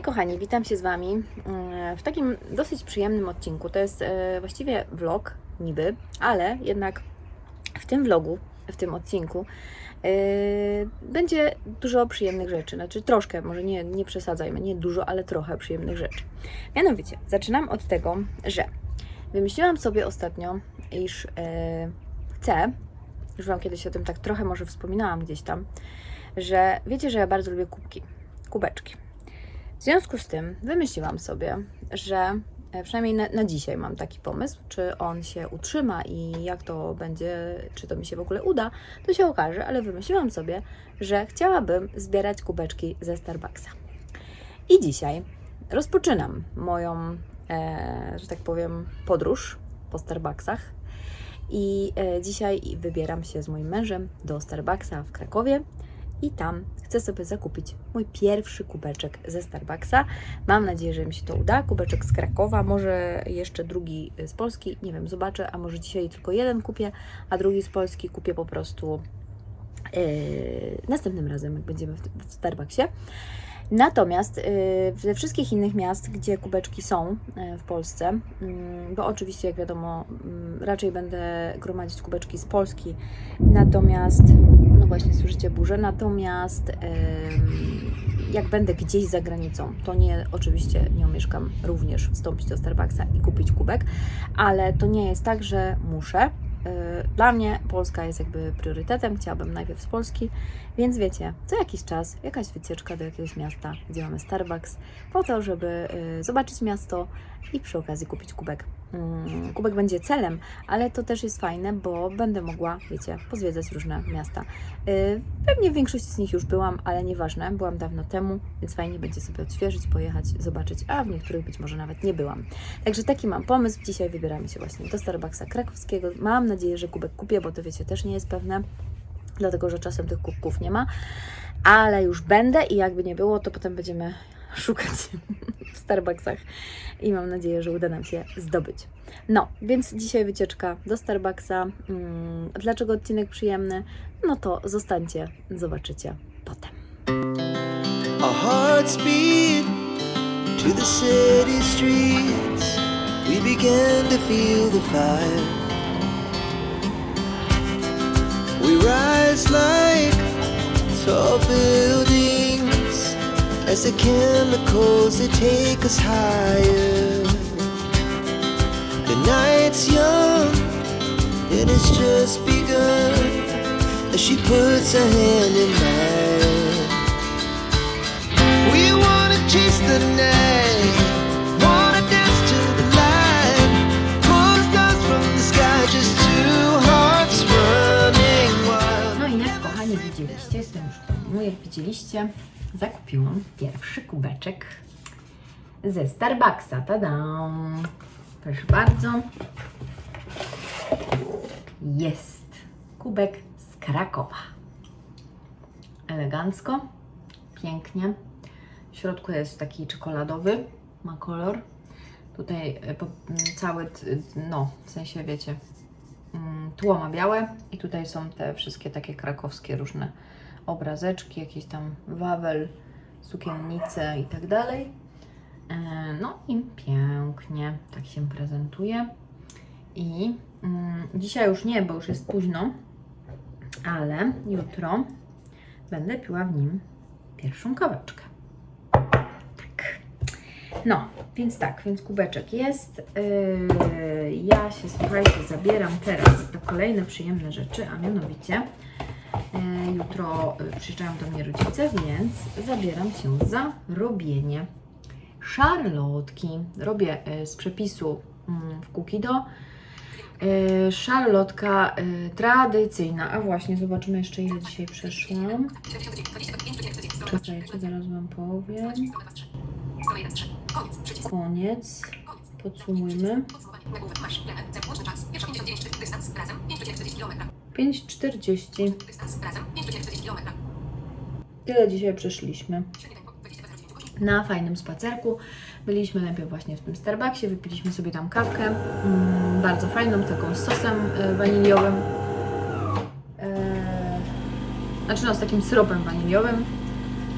Hej kochani, witam się z Wami e, w takim dosyć przyjemnym odcinku. To jest e, właściwie vlog, niby, ale jednak w tym vlogu, w tym odcinku e, będzie dużo przyjemnych rzeczy. Znaczy troszkę, może nie, nie przesadzajmy, nie dużo, ale trochę przyjemnych rzeczy. Mianowicie, zaczynam od tego, że wymyśliłam sobie ostatnio, iż e, chcę, już Wam kiedyś o tym tak trochę może wspominałam gdzieś tam, że wiecie, że ja bardzo lubię kubki, kubeczki. W związku z tym wymyśliłam sobie, że e, przynajmniej na, na dzisiaj mam taki pomysł, czy on się utrzyma i jak to będzie, czy to mi się w ogóle uda, to się okaże, ale wymyśliłam sobie, że chciałabym zbierać kubeczki ze Starbucksa. I dzisiaj rozpoczynam moją, e, że tak powiem, podróż po Starbucksach. I e, dzisiaj wybieram się z moim mężem do Starbucksa w Krakowie i tam chcę sobie zakupić mój pierwszy kubeczek ze Starbucksa. Mam nadzieję, że mi się to uda. Kubeczek z Krakowa, może jeszcze drugi z Polski, nie wiem, zobaczę, a może dzisiaj tylko jeden kupię, a drugi z Polski kupię po prostu yy, następnym razem, jak będziemy w, w Starbucksie. Natomiast yy, we wszystkich innych miast, gdzie kubeczki są yy, w Polsce, yy, bo oczywiście, jak wiadomo, yy, raczej będę gromadzić kubeczki z Polski, natomiast, no właśnie, słyszycie burzę, natomiast jak będę gdzieś za granicą, to nie, oczywiście nie omieszkam również wstąpić do Starbucksa i kupić kubek, ale to nie jest tak, że muszę. Yy, Dla mnie Polska jest jakby priorytetem, chciałabym najpierw z Polski, więc wiecie, co jakiś czas jakaś wycieczka do jakiegoś miasta, gdzie mamy Starbucks, po to, żeby yy, zobaczyć miasto i przy okazji kupić kubek. Mm, Kubek będzie celem, ale to też jest fajne, bo będę mogła, wiecie, pozwiedzać różne miasta. Yy, Pewnie w większości z nich już byłam, ale nieważne, byłam dawno temu, więc fajnie będzie sobie odświeżyć, pojechać, zobaczyć, a w niektórych być może nawet nie byłam. Także taki mam pomysł. Dzisiaj wybieramy się właśnie do Starbucksa krakowskiego. Mam nadzieję, że kubek kupię, bo to wiecie, też nie jest pewne, dlatego że czasem tych kubków nie ma, ale już będę i jakby nie było, to potem będziemy szukać w Starbucksach i mam nadzieję, że uda nam się zdobyć. No, więc dzisiaj wycieczka do Starbucksa. Mm, Dlaczego odcinek przyjemny? No to zostańcie, zobaczycie potem. Hearts beat to the city streets. We began to feel the fire. We rise like tall buildings As the chemicals they take us higher. The night's young, and it's just begun. As she puts her hand in mine, we wanna chase the night. No i nie, kochani, widzieliście, z widzieliście. Zakupiłam pierwszy kubeczek ze Starbucksa. Tada! Proszę bardzo. Jest kubek z Krakowa. Elegancko, pięknie. W środku jest taki czekoladowy, ma kolor. Tutaj e, po- m, cały, no, w sensie wiecie, mm, tło ma białe i tutaj są te wszystkie takie krakowskie różne obrazeczki, jakieś tam wawel, sukiennice i tak dalej. E, No i pięknie tak się prezentuje. I mm, dzisiaj już nie, bo już jest późno, ale jutro będę piła w nim pierwszą kaweczkę. Tak. No, więc tak, więc kubeczek jest. Yy, ja się, słuchajcie, zabieram teraz do kolejne przyjemne rzeczy, a mianowicie jutro yy, przyjeżdżają do mnie rodzice, więc zabieram się za robienie szarlotki. Robię yy, z przepisu mm, w Kukido. Szarlotka tradycyjna, a właśnie zobaczymy jeszcze ile dzisiaj przeszłam. Czekajcie, zaraz Wam powiem. Koniec. Podsumujmy. 5,40. Tyle dzisiaj przeszliśmy. Na fajnym spacerku. Byliśmy najpierw właśnie w tym Starbucksie, wypiliśmy sobie tam kawkę. Mm, bardzo fajną, taką z sosem e, waniliowym. E, znaczy no, z takim syropem waniliowym.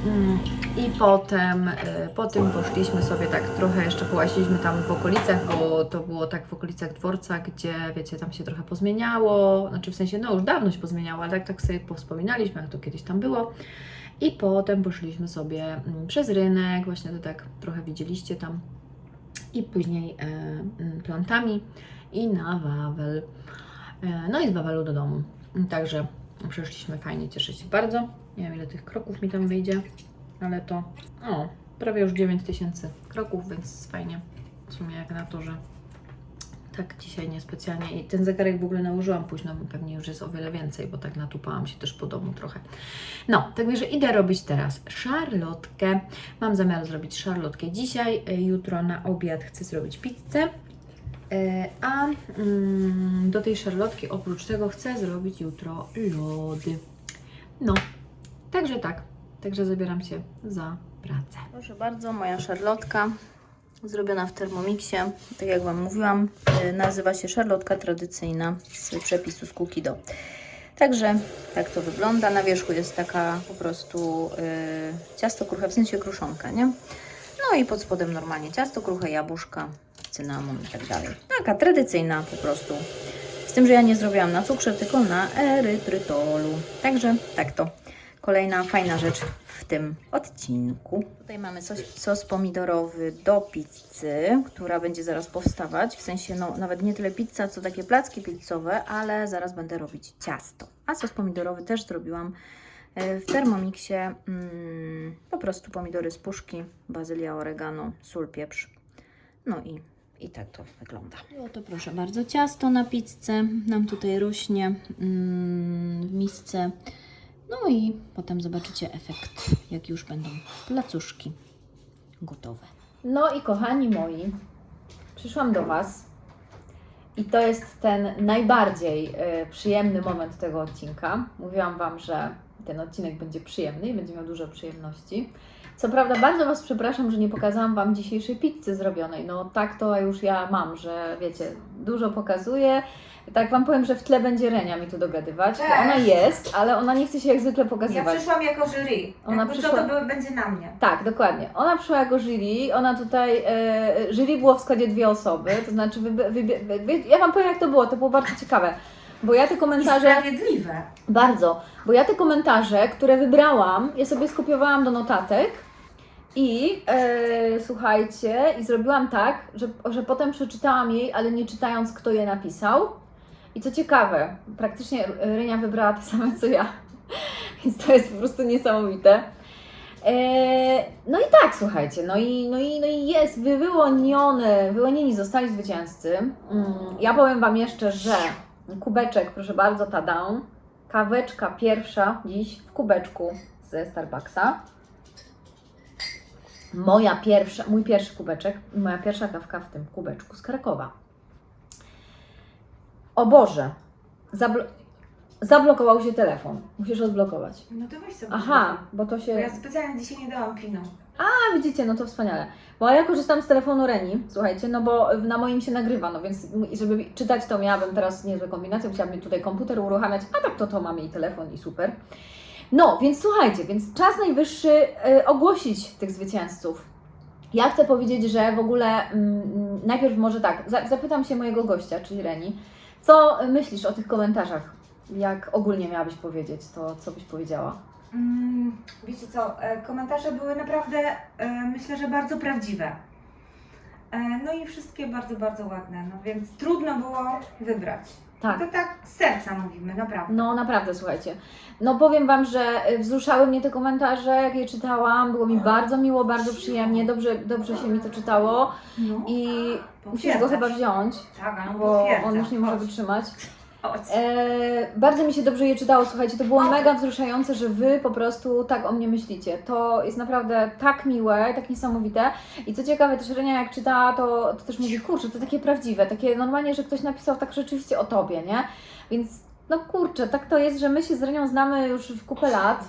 Mm, I potem, e, po tym poszliśmy sobie tak trochę jeszcze połaziliśmy tam w okolicach, bo to było tak w okolicach dworca, gdzie wiecie, tam się trochę pozmieniało, znaczy w sensie, no już dawno się pozmieniało, ale tak, tak sobie powspominaliśmy, jak to kiedyś tam było. I potem poszliśmy sobie mm, przez rynek, właśnie to tak trochę widzieliście tam. I później e, mm, plantami i na Wawel. E, no i z Wawelu do domu. Także przeszliśmy fajnie, cieszę się bardzo. Nie wiem ile tych kroków mi tam wyjdzie, ale to o, prawie już 9000 kroków, więc fajnie. W sumie jak na to, że tak dzisiaj niespecjalnie. I ten zegarek w ogóle nałożyłam późno, pewnie już jest o wiele więcej, bo tak natupałam się też po domu trochę. No, także idę robić teraz szarlotkę. Mam zamiar zrobić szarlotkę dzisiaj. e, Jutro na obiad chcę zrobić pizzę. E, A mm, do tej szarlotki oprócz tego chcę zrobić jutro lody. No, także tak. Także zabieram się za pracę. Proszę bardzo, moja szarlotka zrobiona w Thermomixie. Tak jak Wam mówiłam, e, nazywa się szarlotka tradycyjna z przepisu z Kukido. Także tak to wygląda. Na wierzchu jest taka po prostu y, ciasto kruche, w sensie kruszonka, nie? No i pod spodem normalnie ciasto kruche, jabłuszka, cynamon i tak dalej. Taka tradycyjna po prostu. Z tym, że ja nie zrobiłam na cukrze, tylko na erytrytolu. Także tak to. Kolejna fajna rzecz w tym odcinku. Tutaj mamy sos, sos pomidorowy do pizzy, która będzie zaraz powstawać. W sensie, no nawet nie tyle pizza, co takie placki pizzowe, ale zaraz będę robić ciasto. A sos pomidorowy też zrobiłam e, w Thermomixie. Mm, po prostu pomidory z puszki, bazylia, oregano, sól, pieprz. No i, i tak to wygląda. No to proszę bardzo, ciasto na pizzę nam tutaj rośnie mm, w misce. No i potem zobaczycie efekt, jak już będą placuszki gotowe. No i kochani moi, przyszłam do Was i to jest ten najbardziej e, przyjemny moment tego odcinka. Mówiłam Wam, że ten odcinek będzie przyjemny i będzie miał dużo przyjemności. Co prawda bardzo Was przepraszam, że nie pokazałam Wam dzisiejszej pizzy zrobionej. No tak to już ja mam, że wiecie, dużo pokazuję. Tak Wam powiem, że w tle będzie Renia mi tu dogadywać, bo ona Cześć. jest, ale ona nie chce się jak zwykle Ja pokazywać. przyszłam jako jury. Ona Jakby przyszła- to by- będzie na mnie. Tak, dokładnie. Ona przyszła jako jury, ona tutaj, e, jury było w składzie dwie osoby, to znaczy, wybi- wybie- wy- ja Wam powiem jak to było, to było bardzo ciekawe, bo ja te I komentarze, sprawiedliwe. bardzo, bo ja te komentarze, które wybrałam, ja sobie skopiowałam do notatek i e, słuchajcie, i zrobiłam tak, że, że potem przeczytałam jej, ale nie czytając kto je napisał. I co ciekawe, praktycznie Rynia wybrała te same co ja, więc to jest po prostu niesamowite. Eee, no i tak, słuchajcie, no i, no i, no i jest wy- wyłoniony, wyłonieni zostali zwycięzcy. Mm, ja powiem Wam jeszcze, że kubeczek, proszę bardzo, tada, kaweczka pierwsza dziś w kubeczku ze Starbucksa. Moja pierwsza, mój pierwszy kubeczek, moja pierwsza kawka w tym kubeczku z Krakowa. O Boże, zablo- zablokował się telefon. Musisz odblokować. No to weź sobie. Aha, bo to się. Bo ja specjalnie dzisiaj nie dałam pinu. A widzicie, no to wspaniale. Bo ja korzystam z telefonu Reni, słuchajcie, no bo na moim się nagrywa, no więc żeby czytać to miałabym teraz niezłe kombinacje, musiałabym tutaj komputer uruchamiać, a tak to to mamy i telefon i super. No, więc słuchajcie, więc czas najwyższy y, ogłosić tych zwycięzców. Ja chcę powiedzieć, że w ogóle mm, najpierw może tak, za, zapytam się mojego gościa, czyli Reni, co myślisz o tych komentarzach? Jak ogólnie miałabyś powiedzieć, to co byś powiedziała? Mm, wiecie co, e, komentarze były naprawdę, e, myślę, że bardzo prawdziwe. E, no i wszystkie bardzo, bardzo ładne, no więc trudno było wybrać. Tak. To tak z serca mówimy, naprawdę. No naprawdę, słuchajcie. No powiem Wam, że y, wzruszały mnie te komentarze, jak je czytałam. Było mi bardzo miło, bardzo przyjemnie, dobrze, dobrze się mi to czytało. No. I musisz go Potwierdzasz. chyba wziąć, Tak, no bo on już nie może wytrzymać. E, bardzo mi się dobrze je czytało, słuchajcie, to było mega wzruszające, że Wy po prostu tak o mnie myślicie. To jest naprawdę tak miłe, tak niesamowite. I co ciekawe, też Renia jak czytała, to, to też mówi, kurczę, to takie prawdziwe, takie normalnie, że ktoś napisał tak rzeczywiście o Tobie, nie? Więc no kurczę, tak to jest, że my się z Renią znamy już w kupę lat,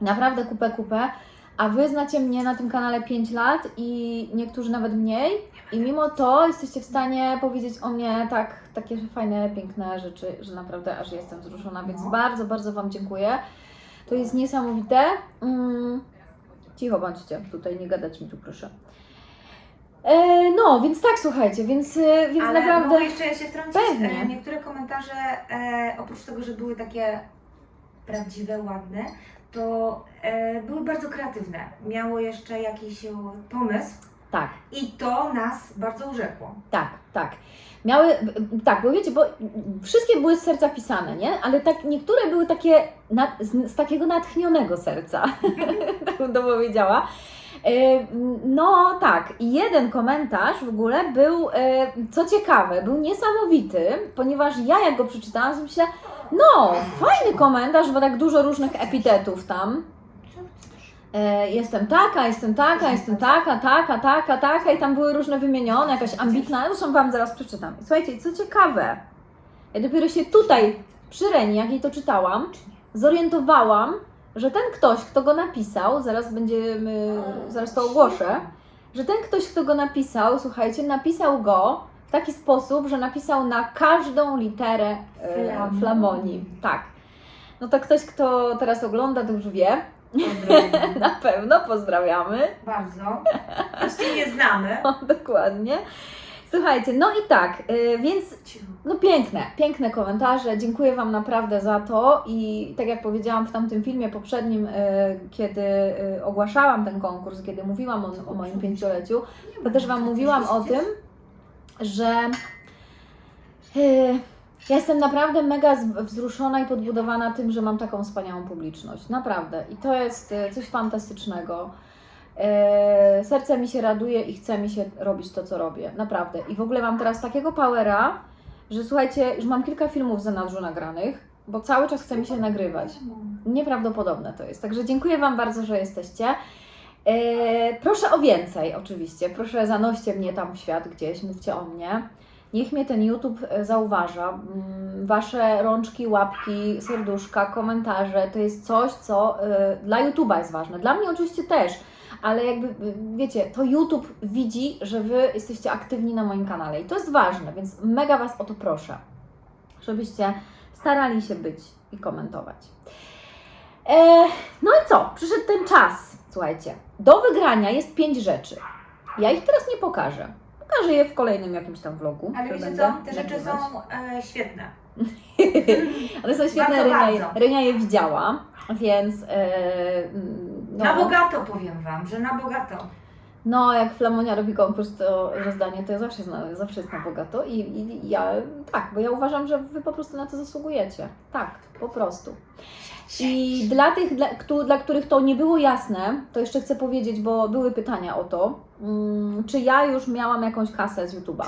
naprawdę kupę, kupę, a Wy znacie mnie na tym kanale 5 lat i niektórzy nawet mniej. I mimo to jesteście w stanie powiedzieć o mnie tak, takie fajne, piękne rzeczy, że naprawdę aż jestem wzruszona, więc No. bardzo, bardzo Wam dziękuję. To jest niesamowite. Mm, Cicho bądźcie, tutaj nie gadać mi tu proszę. E, no, więc tak, słuchajcie, więc, e, więc Ale naprawdę... mogę jeszcze się wtrącić? Pewnie. E, Niektóre komentarze, e, oprócz tego, że były takie prawdziwe, ładne, to e, były bardzo kreatywne. Miało jeszcze jakiś e, pomysł Tak, i to nas bardzo urzekło. tak, tak. Miały, tak, bo wiecie, bo wszystkie były z serca pisane, nie? Ale tak, niektóre były takie na, z, z takiego natchnionego serca, tak bym to powiedziała. E, No tak, i jeden komentarz w ogóle był, e, co ciekawe, był niesamowity, ponieważ ja jak go przeczytałam, to myślę, no fajny komentarz, bo tak dużo różnych epitetów tam. E, jestem taka, jestem taka, jestem taka, taka, taka, taka i tam były różne wymienione, jakaś ambitna, zresztą Wam zaraz przeczytam. Słuchajcie, co ciekawe, ja dopiero się tutaj przy Reni, jak jej to czytałam, zorientowałam, że ten ktoś, kto go napisał, zaraz będziemy, zaraz to ogłoszę, że ten ktoś, kto go napisał, słuchajcie, napisał go w taki sposób, że napisał na każdą literę e, flamonii. Tak. No to ktoś, kto teraz ogląda, to już wie. Na pewno pozdrawiamy. bardzo. Jeśli nie znamy. O, dokładnie. Słuchajcie, no i tak, y, więc no piękne, piękne komentarze. Dziękuję Wam naprawdę za to i tak jak powiedziałam w tamtym filmie poprzednim, y, kiedy y, ogłaszałam ten konkurs, kiedy mówiłam o, o moim pięcioleciu, to też Wam mówiłam o tym, że y, ja jestem naprawdę mega wzruszona i podbudowana tym, że mam taką wspaniałą publiczność. Naprawdę. I to jest y, coś fantastycznego. E, serce mi się raduje i chce mi się robić to, co robię. Naprawdę. I w ogóle mam teraz takiego powera, że słuchajcie, już mam kilka filmów w zanadrzu nagranych, bo cały czas chce mi się nagrywać. Nieprawdopodobne to jest. Także dziękuję Wam bardzo, że jesteście. E, proszę o więcej, oczywiście. Proszę zanoście mnie tam w świat gdzieś, mówcie o mnie. Niech mnie ten YouTube e, zauważa. Mm, Wasze rączki, łapki, serduszka, komentarze to jest coś, co e, dla YouTube'a jest ważne. Dla mnie oczywiście też, ale jakby y, wiecie, to YouTube widzi, że Wy jesteście aktywni na moim kanale i to jest ważne, więc mega Was o to proszę, żebyście starali się być i komentować. E, no i co? Przyszedł ten czas, słuchajcie. Do wygrania jest pięć rzeczy. Ja ich teraz nie pokażę. Pokażę je w kolejnym jakimś tam vlogu. Ale wiecie co? Te rzeczy są e, świetne. One są świetne, Bardzo, Rynia, je, bardzo. Rynia je widziała, więc e, no, Na bogato powiem Wam, że na bogato. no jak Flamonia robi konkurs to rozdanie, to zawsze jest na, zawsze jest na bogato i, i ja tak, bo ja uważam, że Wy po prostu na to zasługujecie. Tak, po prostu. I dla tych, dla, któ- dla których to nie było jasne, to jeszcze chcę powiedzieć, bo były pytania o to, mm, czy ja już miałam jakąś kasę z YouTube'a.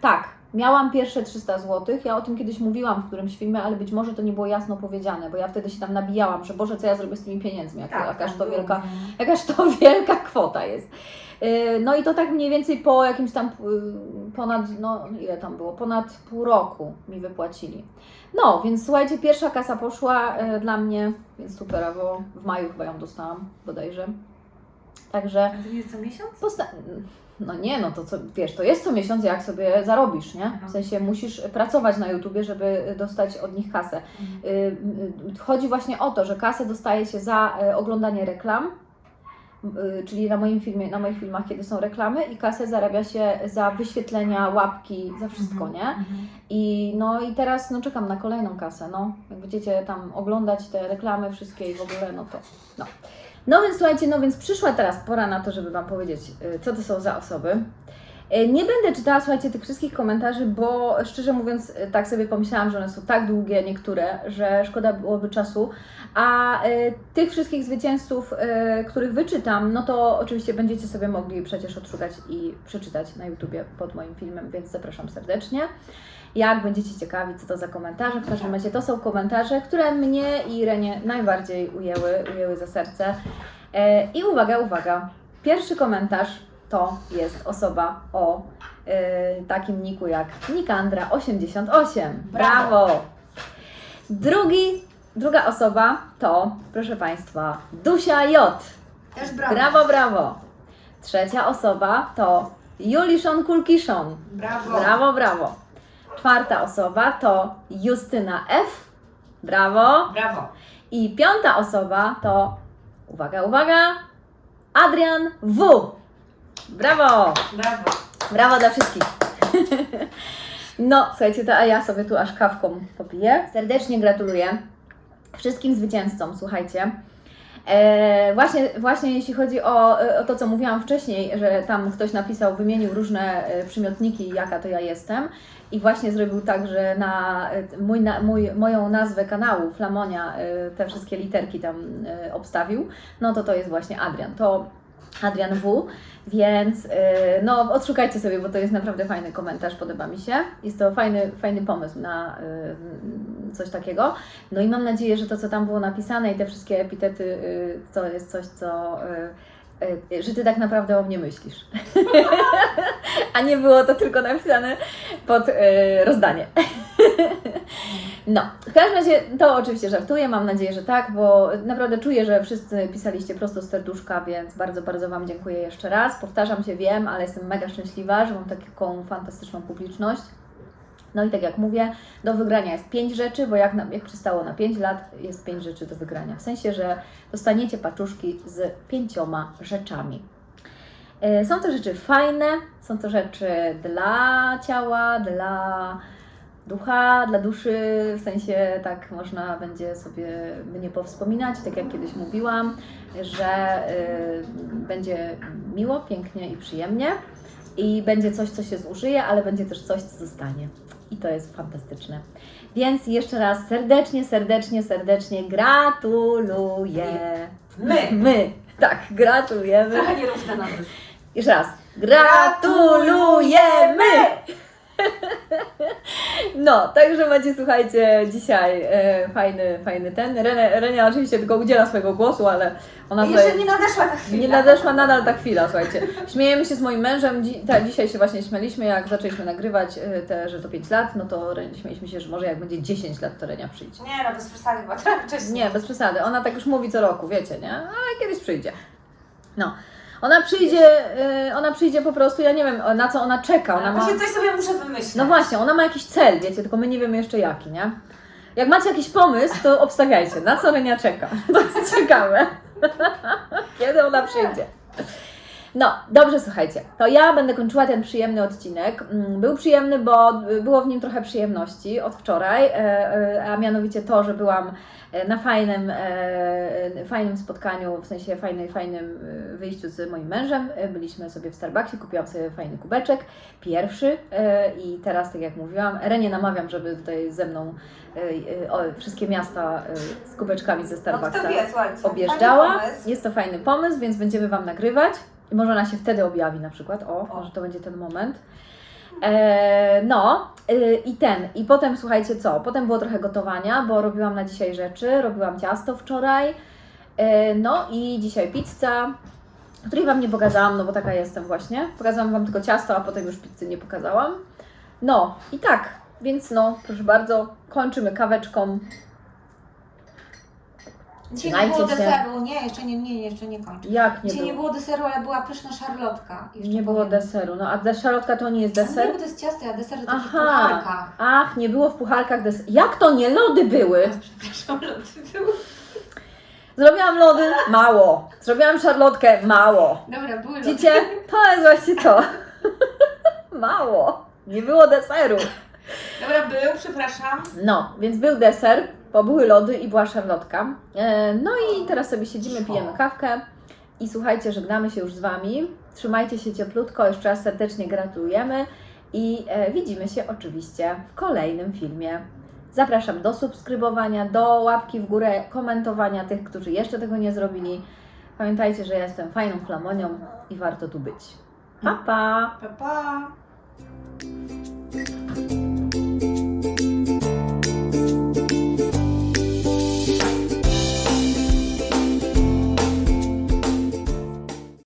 Tak, miałam pierwsze 300 zł. Ja o tym kiedyś mówiłam w którymś filmie, ale być może to nie było jasno powiedziane, bo ja wtedy się tam nabijałam, że Boże, co ja zrobię z tymi pieniędzmi, jak, jakaż tam to wielka, jakaż to wielka kwota jest. Yy, No i to tak mniej więcej po jakimś tam yy, ponad, no ile tam było, ponad pół roku mi wypłacili. No, więc słuchajcie, pierwsza kasa poszła yy, dla mnie, więc super, bo w maju chyba ją dostałam bodajże. Także A to nie jest co miesiąc? No nie, no to co, wiesz, to jest co miesiąc, jak sobie zarobisz, nie? W sensie musisz pracować na YouTubie, żeby dostać od nich kasę. Y, y, Chodzi właśnie o to, że kasę dostaje się za y, oglądanie reklam, y, czyli na moim filmie, na moich filmach, kiedy są reklamy i kasę zarabia się za wyświetlenia, łapki, za wszystko, nie? I no i teraz no czekam na kolejną kasę, no. Jak będziecie tam oglądać te reklamy wszystkie i w ogóle, no to no. No więc słuchajcie, no więc przyszła teraz pora na to, żeby Wam powiedzieć, y, co to są za osoby. Y, Nie będę czytała, słuchajcie, tych wszystkich komentarzy, bo szczerze mówiąc, y, tak sobie pomyślałam, że one są tak długie niektóre, że szkoda byłoby czasu. A tych wszystkich zwycięzców, których wyczytam, no to oczywiście będziecie sobie mogli przecież odszukać i przeczytać na YouTubie pod moim filmem, więc zapraszam serdecznie. Jak będziecie ciekawi, co to za komentarze, w każdym razie to są komentarze, które mnie i Renię najbardziej ujęły, ujęły za serce. E, I uwaga, uwaga, pierwszy komentarz to jest osoba o e, takim niku jak Nikandra88. Brawo! Drugi, druga osoba to, proszę Państwa, Dusia J. Też brawo. Brawo, brawo! Trzecia osoba to Juliszon Kulkiszon. Brawo. Brawo, brawo. Czwarta osoba to Justyna F. Brawo. Brawo. I piąta osoba to, uwaga, uwaga, Adrian W. Brawo! Brawo. Brawo dla wszystkich. No, słuchajcie, to a ja sobie tu aż kawką popiję. Serdecznie gratuluję wszystkim zwycięzcom, słuchajcie. E, właśnie, właśnie jeśli chodzi o, o to, co mówiłam wcześniej, że tam ktoś napisał, wymienił różne e, przymiotniki, jaka to ja jestem. I właśnie zrobił tak, że na e, mój, na mój, moją nazwę kanału, Flamonia, te wszystkie literki tam obstawił, no to to jest właśnie Adrian. To Adrian W. Więc yy, no, odszukajcie sobie, bo to jest naprawdę fajny komentarz, podoba mi się. Jest to fajny, fajny pomysł na yy, coś takiego. No i mam nadzieję, że to, co tam było napisane i te wszystkie epitety, yy, to jest coś, co. Yy, że ty tak naprawdę o mnie myślisz. A nie było to tylko napisane pod yy, rozdanie. No, w każdym razie to oczywiście żartuję, mam nadzieję, że tak, bo naprawdę czuję, że wszyscy pisaliście prosto z serduszka, więc bardzo, bardzo Wam dziękuję jeszcze raz. Powtarzam się, wiem, ale jestem mega szczęśliwa, że mam taką fantastyczną publiczność. No i tak jak mówię, do wygrania jest pięć rzeczy, bo jak, na, jak przystało na 5 lat, jest pięć rzeczy do wygrania. W sensie, że dostaniecie paczuszki z pięcioma rzeczami. E, Są to rzeczy fajne, są to rzeczy dla ciała, dla ducha, dla duszy, w sensie tak można będzie sobie mnie powspominać, tak jak kiedyś mówiłam, że y, będzie miło, pięknie i przyjemnie i będzie coś, co się zużyje, ale będzie też coś, co zostanie. I to jest fantastyczne. Więc jeszcze raz serdecznie, serdecznie, serdecznie gratuluję. My. My, tak, gratulujemy. Trochę nierówna na Jeszcze raz. Gratulujemy! No, także macie, słuchajcie, dzisiaj e, fajny, fajny ten. Renia, Renia oczywiście tylko udziela swojego głosu, ale ona Jeszcze tutaj nie nadeszła ta chwila. nie nadeszła nadal ta chwila, słuchajcie. Śmiejemy się z moim mężem, dzi- tak, dzisiaj się właśnie śmialiśmy, jak zaczęliśmy nagrywać e, te, że to 5 lat, no to Ren- śmieliśmy się, że może jak będzie 10 lat, to Renia przyjdzie. Nie no, bez przesady chyba trochę wcześniej. Nie, bez przesady. Ona tak już mówi co roku, wiecie, nie? Ale kiedyś przyjdzie. No. Ona przyjdzie, y, ona przyjdzie po prostu, ja nie wiem na co ona czeka. Ona ma... Właśnie coś sobie muszę wymyślić. No właśnie, ona ma jakiś cel, wiecie, tylko my nie wiemy jeszcze jaki, nie? Jak macie jakiś pomysł, to obstawiajcie, na co Renia czeka. To jest ciekawe. Kiedy ona przyjdzie. No, dobrze, słuchajcie. To ja będę kończyła ten przyjemny odcinek. Mm, Był przyjemny, bo było w nim trochę przyjemności od wczoraj, e, e, a mianowicie to, że byłam e, na fajnym, fajnym spotkaniu, w sensie fajnym, fajnym wyjściu z moim mężem. Byliśmy sobie w Starbucksie, kupiłam sobie fajny kubeczek, pierwszy i teraz, tak jak mówiłam, Renię namawiam, żeby tutaj ze mną wszystkie miasta z kubeczkami ze No Starbucksa kto wie, objeżdżała. Jest to fajny pomysł, więc będziemy Wam nagrywać. I może ona się wtedy objawi na przykład. O, może to będzie ten moment. E, no y, i ten. I potem słuchajcie co? Potem było trochę gotowania, bo robiłam na dzisiaj rzeczy. Robiłam ciasto wczoraj. E, no i dzisiaj pizza, której Wam nie pokazałam, no bo taka jestem właśnie. Pokazałam Wam tylko ciasto, a potem już pizzy nie pokazałam. No i tak, więc no, proszę bardzo, kończymy kaweczką. Dzisiaj nie było się. deseru. Nie, jeszcze nie, nie, jeszcze nie kończę. Jak nie Dzisiaj nie było? było deseru, ale była pyszna szarlotka. Jeszcze Nie było powiem. deseru. No a szalotka to nie jest Nie, deser? bo to jest ciasto, a deser to taki w Aha. pucharkach. Ach, nie było w pucharkach deser. Jak to nie? Lody były. Przepraszam, lody były. Zrobiłam lody? Mało. Zrobiłam szarlotkę? Mało. Dobra, były lody. Widzicie? To jest właśnie to. Mało. Nie było deseru. Dobra, był, przepraszam. No, więc był deser, bo były lody i była szarlotka. E, No i teraz sobie siedzimy, pijemy kawkę i słuchajcie, żegnamy się już z Wami. Trzymajcie się cieplutko, jeszcze raz serdecznie gratulujemy i e, widzimy się oczywiście w kolejnym filmie. Zapraszam do subskrybowania, do łapki w górę, komentowania tych, którzy jeszcze tego nie zrobili. Pamiętajcie, że ja jestem fajną flamonią i warto tu być. Pa, pa! Pa, pa.